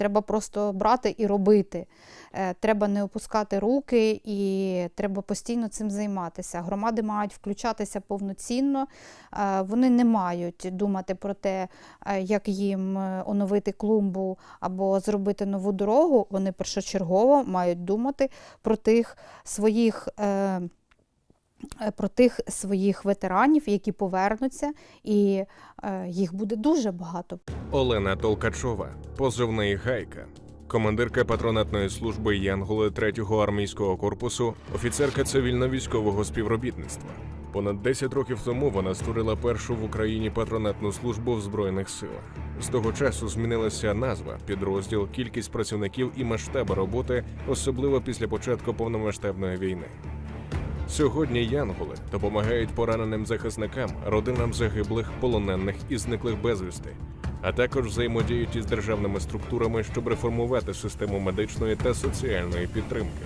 Треба просто брати і робити. Е, Треба не опускати руки і треба постійно цим займатися. Громади мають включатися повноцінно. Е, Вони не мають думати про те, е, як їм оновити клумбу або зробити нову дорогу. Вони першочергово мають думати про тих своїх. Е, Про тих своїх ветеранів, які повернуться, і е, їх буде дуже багато. Олена Толкачова, позивний Гайка, командирка патронатної служби Янголи 3-го армійського корпусу, офіцерка цивільно-військового співробітництва. Понад 10 років тому вона створила першу в Україні патронатну службу в збройних силах. З того часу змінилася назва, підрозділ, кількість працівників і масштаби роботи, особливо після початку повномасштабної війни. Сьогодні янголи допомагають пораненим захисникам, родинам загиблих, полонених і зниклих безвісти, а також взаємодіють із державними структурами, щоб реформувати систему медичної та соціальної підтримки.